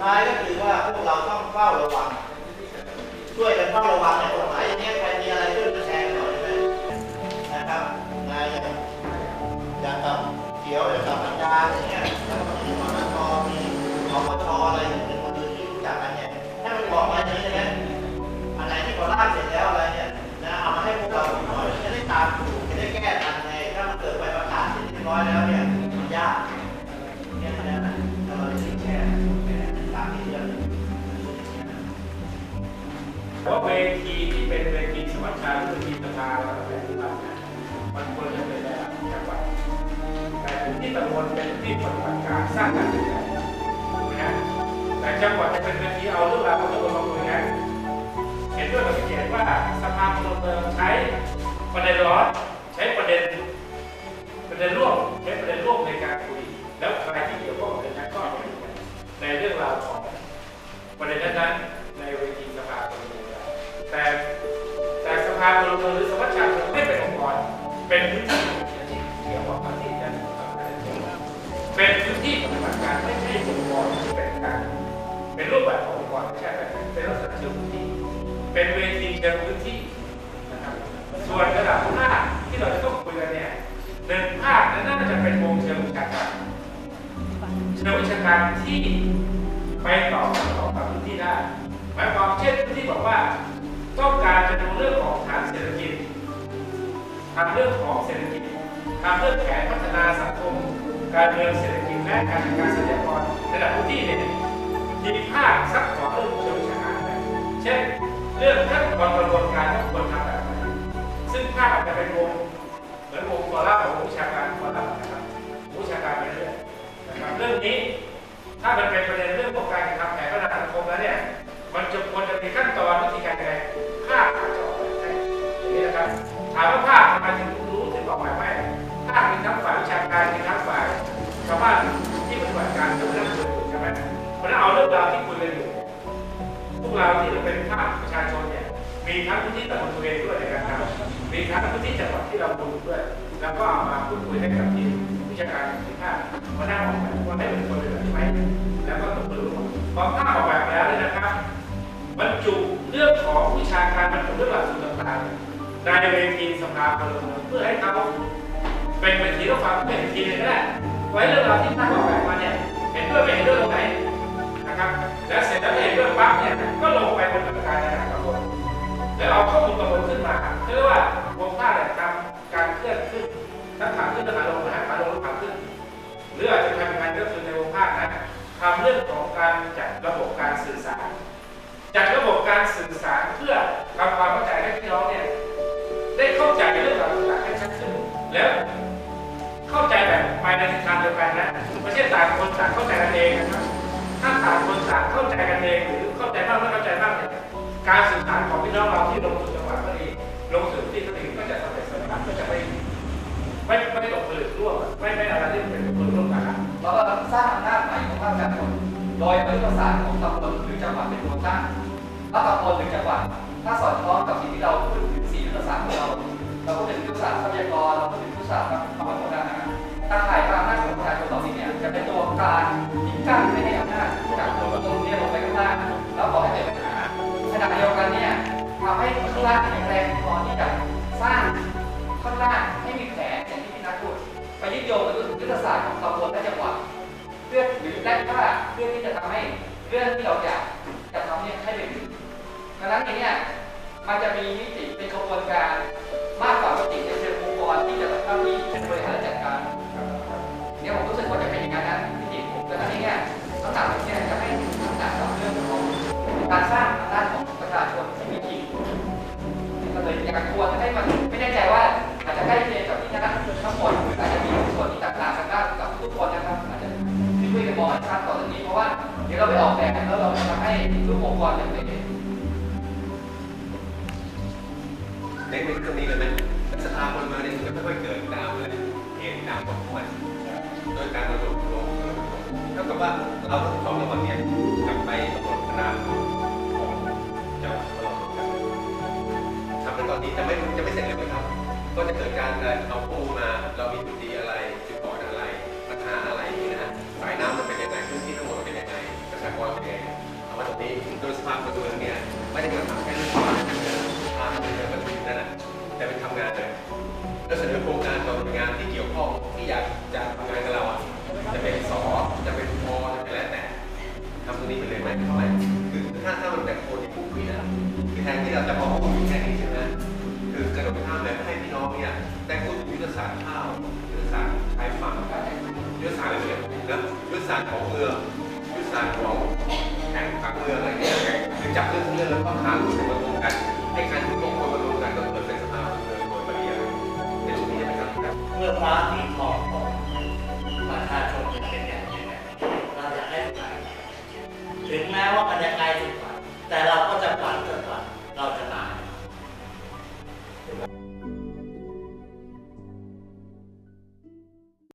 ท้ายก็คือว่าพวกเราต้องเฝ้าระวัง ช่วยกันเฝ้าระวังในคน ที่เป็นเวทีสมัชชาหรือเวทีสภาเราแต่ที่ทำเนี่ยมันควรจะเป็นระดับจังหวัดแต่ที่ตำบลเป็นที่ปฏิบัติการสร้างการเปลี่ยนแปลงนะแต่จังหวัดจะเป็นเวทีเอาเรื่องราวของตำบลมาคุยกันเห็นด้วยกับเขียนว่าสภาพลเมืองใช้ประเด็นร้อนใช้ประเด็นประเด็นร่วมใช้ประเด็นร่วมในการคุย แล้วใครที่เกี่ยวข้องกับประเด็นนั้นก็คุยกันในเรื่องราวของประเด็นนั้น แต่แต่สภาพลเมืองหรือสมัชชาไม่เป็นองค์กร เป็นพื้นที่ที่เกี่ยวข้องกับที่จะเป็นพื้นที่ปฏิบัติการไม่ใช่องค์กรที่เป็นการเป็นรูปแบบขององค์กรไม่ใช่แบบนั้นเป็นลักษณะเชิงพื้นที่ เป็นเวทีเชิงพื้นที่นะครับส่วนระดับภาคที่เราจะต้องคุยกันเนี่ยหนึ่งภาคนั้นน่าจะเป็นวงเชิงวิชาการเชิงวิชาการที่ไปต่อต่อกับพื้นที่ได้หมายความเช่นพื้นที่บอกว่า ต้องการจะดูเรื่องของฐานเศรษฐกิจทำเรื่องของเศรษฐกิจทำเรื่องแผนพัฒนาสังคม การเมืองเศรษฐกิจและการจัดการทรัพยากรระดับพื้นที่เนี่ยมีภาคซักต่อเรื่องเชิงวิชาการได้เช่น เรื่องขั้นตอนกระบวนการว่าควรทำแบบไหนซึ่งภาคอาจจะเป็นวงเหมือนวงคอลัมน์ของวิชาการคอลัมน์นะครับวิชาการไปเรื่อยนะครับเรื่องนี้ถ้ามันเป็นประเด็นเรื่องของการทำแผนพัฒนาสังคมแล้วเนี่ยามว่าภาคทำไมถึงรู้ถึงออกแบบไม่ภาคมีทั้งฝ่ายวิชาการมีทั้งฝ่ายชาวบ้านที่ปฏิบัติการจะไม่ได้คุยใช่ไหมเพราะนั้นเอาเรื่องราวที่คุยกันอยู่พวกเราที่เป็นภาคประชาชนเนี่ยมีทั้งพื้นที่ตำบลตัวเองด้วยในการทำมีทั้งพื้นที่จังหวัดที่เราดูด้วย แล้วก็เอามาพูดคุยให้กับทีมวิชาการที่ภาคมานั่งออกแบบว่าให้เป็นคนเป็นแบบนี้ไหมแล้วก็ตกลงพอภาคออกแบบแล้วเนี่ยนะครับบรรจุเรื่องของวิชาการบรรจุเรื่องหลัก เวทีสภาพลเมืองเพื่อให้เขาเป็นเวทีรับฟังเป็นเวทีหนึงก็ได้ไว้เรื่องราวที่ท่านออกแบบมาเนี่ยเห็นด้วยไม่เห็นด้วยตรงไหนนะครับแล้วเสร็จแล้วเห็นด้วยปั๊บเนี่ยก็ลงไปบนกรรมการในระดับตำบลแล้วเอาข้อมูลตำบลขึ้นมาคือเรียกว่าวงท่าเนี่ยทำการเคลื่อนขึ้นทั้งขาขึ้นและขาลงนะฮะขาลงและขาขึ้นหรืออาจจะทำงานก็คือในวงภาคนะทำเรื่องของการจัดระบบการสื่อสาร จัดระบบการสื่อสารเพื่อทำความ ไปในทิศทางเดียวกันนะไม่ใช่ต่างคนต่างเข้าใจกันเองนะครับถ้าต่างคนต่างเข้าใจกันเองหรือเข้าใจบ้างไม่เข้าใจบ้างเนี่ยการสื่อสารของพี่น้องเราที่ลงสู่จังหวัดก็ดีลงสู่ที่ก็ดีก็จะสำเร็จสำเร็จก็จะไม่ไม่ไม่ตกผลึกร่วมไม่ไม่อะไรที่เป็นผลร่วมกันนะเราก็สร้างอำนาจใหม่ของภาคประชาชนโดยเป็นยุทธศาสตร์ของตำบลหรือจังหวัดเป็นตัวตั้งถ้าตำบลหรือจังหวัดถ้าสอดคล้องกับสิ่งที่เราพูดถึงสี่ยุทธศาสตร์ของเราเราพูดถึงยุทธศาสตร์ทรัพยากรเราพูดถึงยุทธศาสตร์ความมั่นคงทางอา หารถ้ายความอำนาจของประชาชนเหล่านี้เนี่ยจะเป็นตัวกางที่กั้นไม่ให้อำนาจจากตัวตรงนี้ลงไปข้างล่างแล้วก่อให้เกิดปัญหาขณะเดียวกันเนี่ยทำให้ข้างล่างแข็งแรงพอที่จะสร้างข้างล่างให้มีแผนอย่างที่พี่นัทพูดไปยึดโยงกับยุทธศาสตร์ของตำบลและจังหวัดเพื่อหรือได้ว่าเพื่อที่จะทำให้เรื่องที่เราอยากจะทำเนี่ยให้เป็นจริงดังนั้นเนี่ยมันจะมีมิติเป็นกระบวนการมากกว่ามิติในเชิงองค์กรที่จะทำหน้าที่บริหาร ก็เลยอยากควรให้มันไม่แน่ใจว่าอาจจะใกล้เคียงกับที่นักทั้งหมดหรืออาจจะมีส่วนที่แตกต่างกันบ้างกับทุกคนนะครับอาจจะที่คุยกันบอยชัดต่อจากนี้เพราะว่าเดี๋ยวเราไปออกแบบแล้วเราจะทำให้ทุกองค์กรเป็นเล็กเป็นตรงนี้เลยไหมสภาพลเมืองนี่มันจะค่อยเกิดตามเลยเหตุตามของมันโดยการระดมรวมเท่ากับว่าเราทั้งสองจังหวัดเนี่ยกลับไปกำหนดคณะ นี้จะไม่จะไม่เสร็จเลยไหมครับ ก็จะเกิดการเอาข้อมูลมา เรามีจุดดีอะไร จุดอ่อนอะไร ปัญหาอะไรนี่นะฮะสายน้ำมันเป็นยังไงพื้นที่ทั้งหมดเป็นยังไง ประชากรเป็นยังไงนี้โดยสภาพกรเมืองเนี่ยไม่ได้มาทำแค่เรื่องการเมืองทางการเมืองแบบนี้นั่นแหละแต่เป็นทำงานเลยแล้วเสนอโครงการต่อหน่วยงานที่เกี่ยวข้องที่อยากจะทำงานกับเราอะจะเป็นสอจะเป็นพอจะเป็นแล้วแต่ทำตรงนี้ไปเลยไหมทำไมคือถ้าถ้ามันแบบโคนที่ปุ๊บนี่นะคือแทนที่เราจะมองอยู่แค่นี้ใช่ไหม คือกระโดดข้ามเลยให้พี่น้องเนี่ยได้พูดถึงยุทธศาสตร์ข้าวยุทธศาสตร์ชายฝั่งยุทธศาสตร์อะไรเนี่ยนะยุทธศาสตร์ของเมืองยุทธศาสตร์ของแข่งผักเมืองอะไรเงี้ยคือจับเรื่องเรื่องแล้วก็หารู้สึกมารวมกัน ให้การทุกคนมารวมกันก็เกิดเป็นสภาพเมืองโดยปริยายเป็นรูปนี้ใช่ไหมครับเมื่อฟ้าสีทองของประชาชนเป็นอย่างนี้เราอยากให้ไปถึงแม้ว่ามันจะไกลสุดแต่เราก็จะฝันจนกว่าเราจะ